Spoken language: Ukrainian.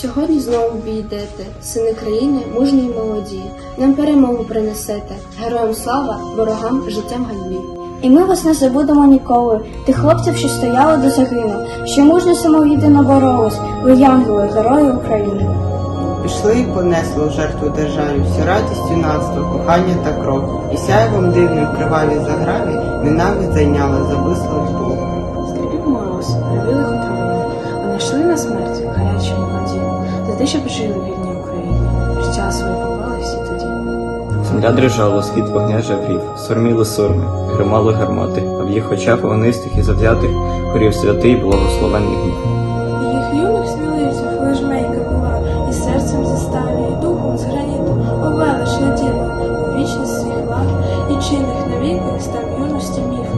Сьогодні знову ви сини країни, мужні й молоді. Нам перемогу принесете. Героям слава, ворогам життям ганьбі. І ми вас не забудемо ніколи, тих хлопців, що стояли до загину, що мужньо самовіддано боролись, ви янголи, герої України. Пішли і понесли у жертву державі всю радість юнацтва, кохання та кров, і сяйвом дивним криваві заграві ненависть зайняла забисла любов. Скрипів мороз, привили отруєння. Вони йшли на смерть, за те, щоб жили в вільній Україні. Життя своє поклали всі тоді. Земля дрижала, схід вогня жаврів, сурміли сурми, гримали гармати, а в їх очах вогнистих і завзятих горів святий благословенний гнів. Їх юних сміливців лежмейка була, і серцем зі сталі, і духом з граніту, овелиш діло, у вічність своїх лав, і чинних навіки став юності міг.